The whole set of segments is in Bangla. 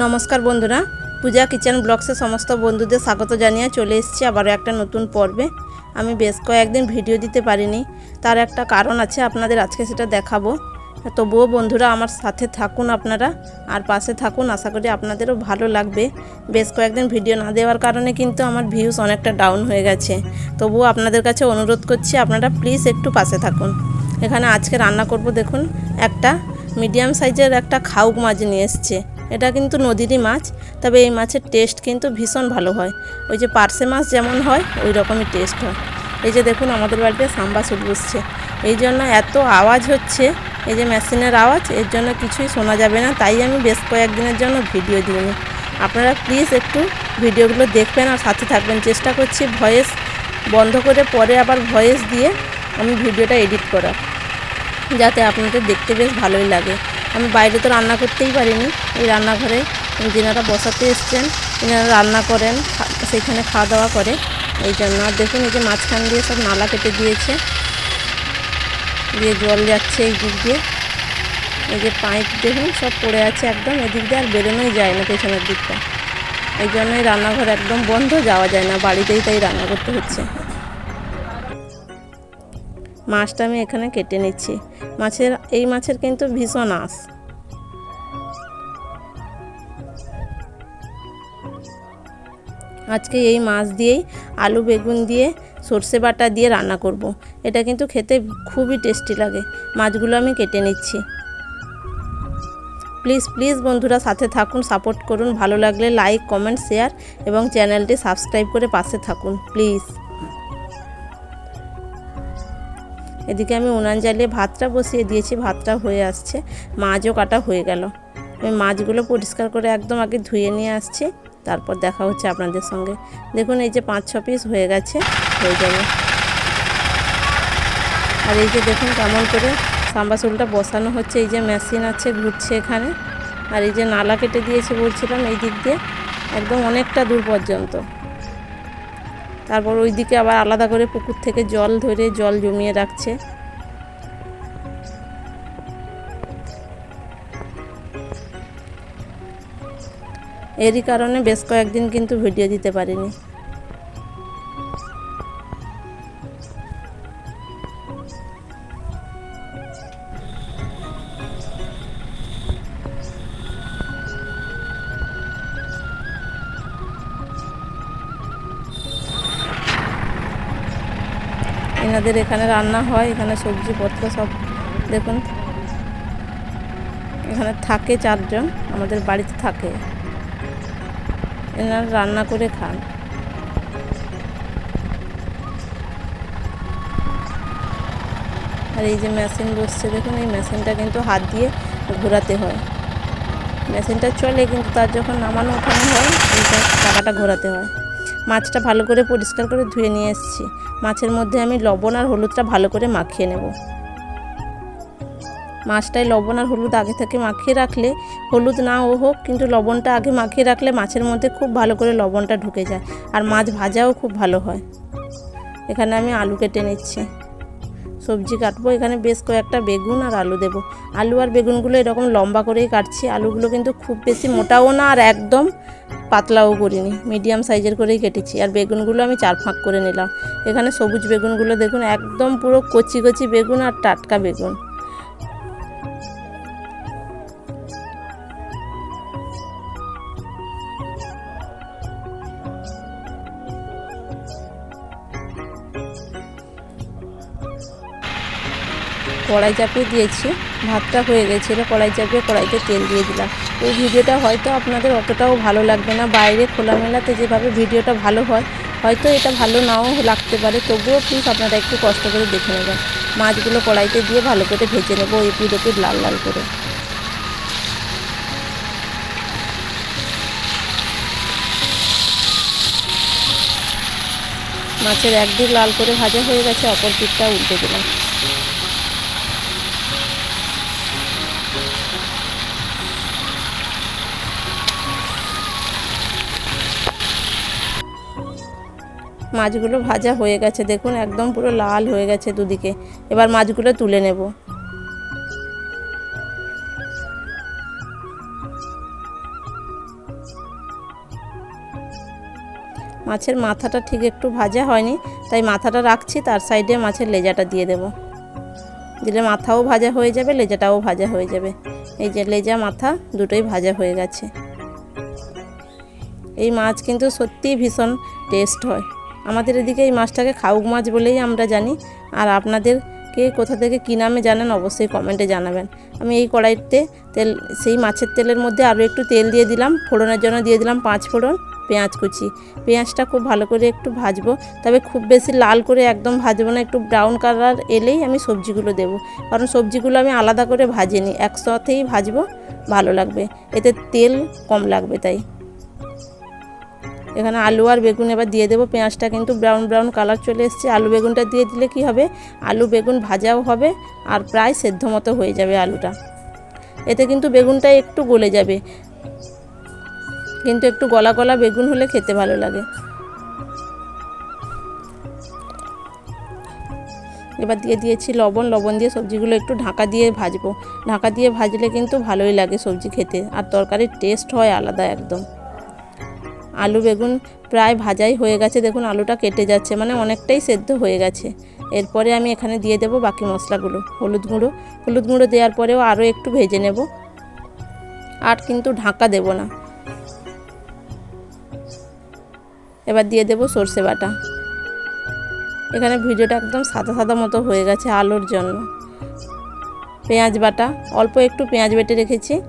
নমস্কার বন্ধুরা। পূজা কিচেন ব্লগসে সমস্ত বন্ধুদের স্বাগত জানিয়ে চলে এসেছি আবারও একটা নতুন পর্বে। আমি বেশ কয়েকদিন ভিডিও দিতে পারিনি, তার একটা কারণ আছে, আপনাদের আজকে সেটা দেখাবো। তবুও বন্ধুরা আমার সাথে থাকুন আপনারা, আর পাশে থাকুন, আশা করি আপনাদেরও ভালো লাগবে। বেশ কয়েকদিন ভিডিও না দেওয়ার কারণে কিন্তু আমার ভিউস অনেকটা ডাউন হয়ে গেছে। তবুও আপনাদের কাছে অনুরোধ করছি, আপনারা প্লিজ একটু পাশে থাকুন। এখানে আজকে রান্না করব, দেখুন, একটা মিডিয়াম সাইজের একটা খাউক মাছ নিয়ে এসছে। এটা কিন্তু নদীরই মাছ, তবে এই মাছের টেস্ট কিন্তু ভীষণ ভালো হয়। ওই যে পার্সে মাছ যেমন হয় ওই রকমই টেস্ট হয়। এই যে দেখুন, আমাদের বাড়িতে সাম্বা সুট বসছে। এই জন্য এত আওয়াজ হচ্ছে, এই যে মেশিনের আওয়াজ, এর জন্য কিছুই শোনা যাবে না। তাই আমি বেশ কয়েকদিনের জন্য ভিডিও দিইনি। আপনারা প্লিজ একটু ভিডিওগুলো দেখবেন আর সাথে থাকবেন। চেষ্টা করছি ভয়েস বন্ধ করে পরে আবার ভয়েস দিয়ে আমি ভিডিওটা এডিট করার, যাতে আপনাদের দেখতে বেশ ভালোই লাগে। আমি বাইরে তো রান্না করতেই পারিনি। এই রান্নাঘরে যেনারা বসাতে এসছেন এনারা রান্না করেন সেখানে খাওয়া দাওয়া করে। এই জন্য আর দেখুন এই যে মাঝখান দিয়ে সব নালা কেটে দিয়েছে। দিয়ে জল যাচ্ছে এই দিক দিয়ে। এই যে পাইপ দেখুন, সব পড়ে আছে একদম। এদিক দিয়ে আর বেরোনোই যায় না পেছনের দিকটা। এই জন্যই রান্নাঘর একদম বন্ধ, যাওয়া যায় না। বাড়িতেই তাই রান্না করতে হচ্ছে। মাছটা আমি এখানে কেটে নিচ্ছি। মাছের, এই মাছের কিন্তু ভীষণ আঁশ। আজকে এই মাছ দিয়েই আলু, বেগুন দিয়ে সর্ষে বাটা দিয়ে রান্না করব। এটা কিন্তু খেতে খুবই টেস্টি লাগে। মাছগুলো আমি কেটে নিচ্ছি। প্লিজ প্লিজ বন্ধুরা সাথে থাকুন, সাপোর্ট করুন। ভালো লাগলে লাইক, কমেন্ট, শেয়ার এবং চ্যানেলটি সাবস্ক্রাইব করে পাশে থাকুন, প্লিজ। এদিকে আমি উনান জ্বালিয়ে ভাতটা বসিয়ে দিয়েছি, ভাতটা হয়ে আসছে, মাছও কাটা হয়ে গেল। আমি মাছগুলো পরিষ্কার করে একদম আগে ধুয়ে নিয়ে আসছি, তারপর দেখা হচ্ছে আপনাদের সঙ্গে। দেখুন, এই যে পাঁচ, ছ পিস হয়ে গেছে, হয়ে যাবে আর এই যে দেখুন কেমন করে সাম্বাসুলটা বসানো হচ্ছে, এই যে মেশিন আছে, ঘুরছে এখানে। আর এই যে নালা কেটে দিয়েছে বলছিলাম, এই দিক দিয়ে। একদম অনেকটা দূর পর্যন্ত। তারপর ওই দিকে আবার আলাদা করে পুকুর থেকে জল ধরে জল জমিয়ে রাখছে। এরই কারণে বেশ কয়েকদিন কিন্তু ভিডিও দিতে পারিনি। এনাদের এখানে রান্না হয়, এখানে সবজিপত্র সব, দেখুন। এখানে থাকে চারজন, আমাদের বাড়িতে থাকে। এনারা রান্না করে খান। আর এই যে মেশিন বসছে, দেখুন, এই মেশিনটা কিন্তু হাত দিয়ে ঘোরাতে হয়। মেশিনটা চলে, কিন্তু তার যখন নামানো ওঠানো হয় এইটা চাকাটা ঘোরাতে হয়। মাছটা ভালো করে পরিষ্কার করে ধুয়ে নিয়ে এসেছি। মাছের মধ্যে আমি লবণ আর হলুদটা ভালো করে মাখিয়ে নেব। মাছটায় লবণ আর হলুদ আগে থেকে মাখিয়ে রাখলে, হলুদ না ও হোক, কিন্তু লবণটা আগে মাখিয়ে রাখলে মাছের মধ্যে খুব ভালো করে লবণটা ঢুকে যায়, আর মাছ ভাজাও খুব ভালো হয়। এখানে আমি আলু কেটে নিচ্ছি। সবজি কাটবো। এখানে বেশ কয়েকটা বেগুন আর আলু দেবো। আলু আর বেগুনগুলো এরকম লম্বা করেই কাটছি। আলুগুলো কিন্তু খুব বেশি মোটাও না আর একদম পাতলাও করিনি। মিডিয়াম সাইজের করেই কেটেছি। আর বেগুনগুলো আমি চার ফাঁক করে নিলাম। এখানে সবুজ বেগুনগুলো দেখুন, একদম পুরো কচি কচি বেগুন আর টাটকা বেগুন। কড়াই চাপিয়ে দিয়েছি। ভাতটা হয়ে গেছিল, কড়াই চাপিয়ে কড়াইতে তেল দিয়ে দিলাম। এই ভিডিওটা হয়তো আপনাদের অতটাও ভালো লাগবে না। বাইরে খোলামেলাতে যেভাবে ভিডিওটা ভালো হয়, হয়তো এটা ভালো নাও লাগতে পারে। তবুও প্লিজ আপনারা একটু কষ্ট করে দেখে নেবেন। মাছগুলো কড়াইতে দিয়ে ভালো করে ভেজে নেব এই পিঠোকে লাল লাল করে। মাছের একদিক লাল করে ভাজা হয়ে গেছে, অপর পিঠটা উল্টে দিলাম। মাছগুলো ভাজা হয়ে গেছে, দেখুন, একদম পুরো লাল হয়ে গেছে দুদিকে। এবার মাছগুলো তুলে নেব। মাছের মাথাটা ঠিক একটু ভাজা হয়নি, তাই মাথাটা রাখছি, তার সাইডে মাছের লেজাটা দিয়ে দেব। দিলে মাথাও ভাজা হয়ে যাবে, লেজাটাও ভাজা হয়ে যাবে। এই যে লেজা মাথা, দুটোই ভাজা হয়ে গেছে। এই মাছ কিন্তু সত্যিই ভীষণ টেস্ট হয়। আমাদের এদিকে এই মাছটাকে খাউক মাছ বলেই আমরা জানি। আর আপনাদের কে কোথা থেকে কী নামে জানেন অবশ্যই কমেন্টে জানাবেন। আমি এই কড়াইতে তেল, সেই মাছের তেলের মধ্যে আরও একটু তেল দিয়ে দিলাম, ফোড়নের জন্য দিয়ে দিলাম পাঁচ ফোড়ন পেঁয়াজ কুচি। পেঁয়াজটা খুব ভালো করে একটু ভাজবো, তবে খুব বেশি লাল করে একদম ভাজবো না, একটু ব্রাউন কালার এলেই আমি সবজিগুলো দেবো। কারণ সবজিগুলো আমি আলাদা করে ভাজিনি, একসাথেই ভাজবো, ভালো লাগবে। এতে তেল কম লাগবে তাই। এখানে আলু আর বেগুন এবার দিয়ে দেবো। পেঁয়াজটা কিন্তু ব্রাউন ব্রাউন কালার চলে এসছে। আলু বেগুনটা দিয়ে দিলে কি হবে? আলু বেগুন ভাজাও হবে আর প্রায় সেদ্ধ মতো হয়ে যাবে আলুটা। এতে কিন্তু বেগুনটা একটু গলে যাবে। কিন্তু একটু গলা গলা বেগুন হলে খেতে ভালো লাগে। এবার দিয়ে দিয়েছি লবণ। লবণ দিয়ে সবজিগুলো একটু ঢাকা দিয়ে ভাজবো। ঢাকা দিয়ে ভাজলে কিন্তু ভালোই লাগে সবজি খেতে। আর তরকারির টেস্ট হয় আলাদা একদম। আলু বেগুন প্রায় ভাজাই হয়ে গেছে। দেখুন, আলুটা কেটে যাচ্ছে মানে অনেকটাই সেদ্ধ হয়ে গেছে। এরপরে আমি এখানে দিয়ে দেবো বাকি মশলাগুলো, হলুদ গুঁড়ো। হলুদ গুঁড়ো দেওয়ার পরেও আরও একটু ভেজে নেব। আর কিন্তু ঢাকা দেব না। এবার দিয়ে দেবো সর্ষে বাটা। এখানে ভিডিওটা একদম সাদা সাদা মতো হয়ে গেছে আলুর জন্য। পেঁয়াজ বাটা, অল্প একটু পেঁয়াজ বেটে রেখেছি।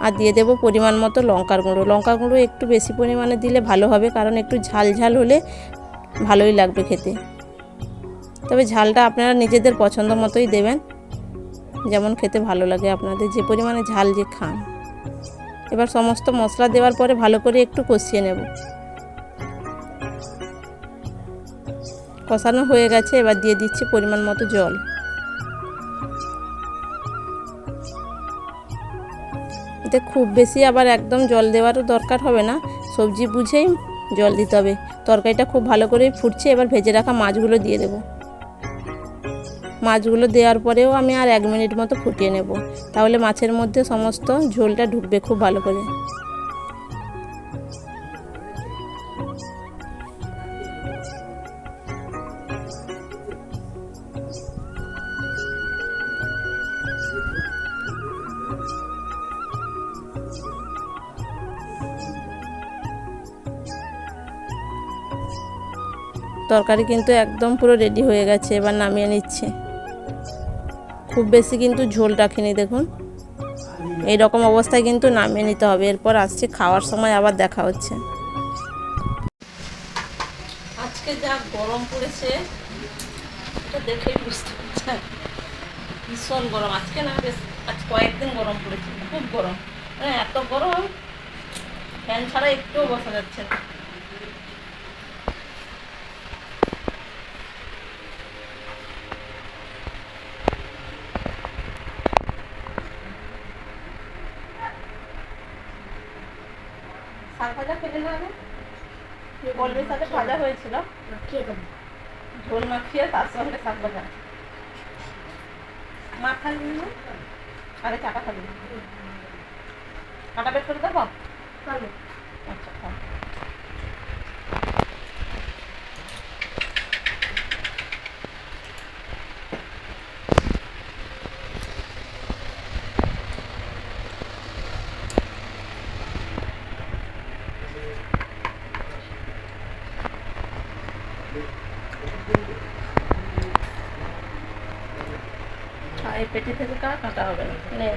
আর দিয়ে দেবো পরিমাণ মতো লঙ্কার গুঁড়ো। লঙ্কার গুঁড়ো একটু বেশি পরিমাণে দিলে ভালো হবে, কারণ একটু ঝাল ঝাল হলে ভালোই লাগবে খেতে। তবে ঝালটা আপনারা নিজেদের পছন্দ মতোই দেবেন, যেমন খেতে ভালো লাগে আপনাদের, যে পরিমাণে ঝাল যে খান। এবার সমস্ত মশলা দেওয়ার পরে ভালো করে একটু কষিয়ে নেব। কষানো হয়ে গেছে, এবার দিয়ে দিচ্ছি পরিমাণ মতো জল। এতে খুব বেশি আবার একদম জল দেওয়ারও দরকার হবে না। সবজি বুঝেই জল দিতে হবে। তরকারিটা খুব ভালো করে ফুটছে, এবার ভেজে রাখা মাছগুলো দিয়ে দেবো। মাছগুলো দেওয়ার পরেও আমি আর এক মিনিট মতো ফুটিয়ে নেব। তাহলে মাছের মধ্যে সমস্ত ঝোলটা ঢুকবে খুব ভালো করে। তরকারি কিন্তু একদম পুরো রেডি হয়ে গেছে, এবার নামিয়ে নিচ্ছে। খুব বেশি কিন্তু ঝোল রাখিনি, দেখুন। এই রকম অবস্থায় কিন্তু নামিয়ে নিতে হবে। এরপর আসছে, খাওয়ার সময় আবার দেখা হচ্ছে। আজকে যা গরম পড়েছে, এটা দেখেই বুঝতে পারছেন। ভীষণ গরম। আজকে না, বেশ, আজ কয়েকদিন গরম পড়েছে, খুব গরম। মানে এত গরম, ফ্যান ছাড়া একটুও বসা যাচ্ছে না। সাথে ভাজা হয়েছিল। ঝোল মাখিয়ে তার সঙ্গে শাক ভাজা। মা খালি না? আরে চাটা খাবি কাটা বের করে দেবো? আচ্ছা খাও পেটি থেকে কা কাটা হবে? না,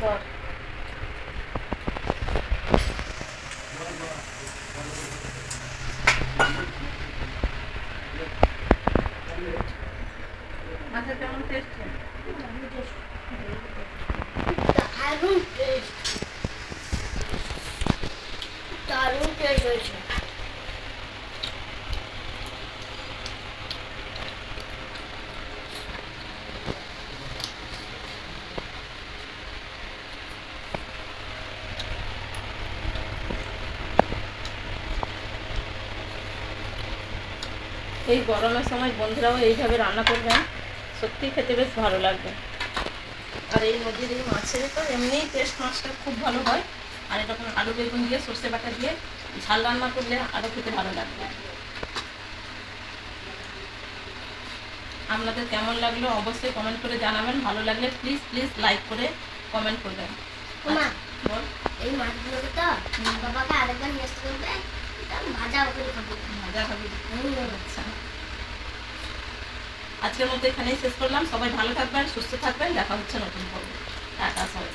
ধর। মাছের কেমন টেস্ট দারুণ টেস্ট দারুণ টেস্ট হয়েছে। এই গরমের সময় বন্ধুরাও এইভাবে রান্না করবেন সত্যি খেতে বেশ ভালো লাগবে। আর এই নদীর এই মাছের তো এমনিই টেস্ট মাছটা খুব ভালো হয়। আর এরকম আলু বেগুন দিয়ে সর্ষে বাটা দিয়ে ঝাল রান্না করলে আরও খেতে ভালো লাগবে। আপনাদের কেমন লাগল অবশ্যই কমেন্ট করে জানাবেন। ভালো লাগলে প্লিজ প্লিজ লাইক করে কমেন্ট করবেন। বল। এই মাছগুলোকে তো বাবাকে আরেকবার আচ্ছা। আজকের মতো এখানেই শেষ করলাম। সবাই ভালো থাকবেন, সুস্থ থাকবেন। দেখা হচ্ছে নতুন পর্ব। টাটা সবাই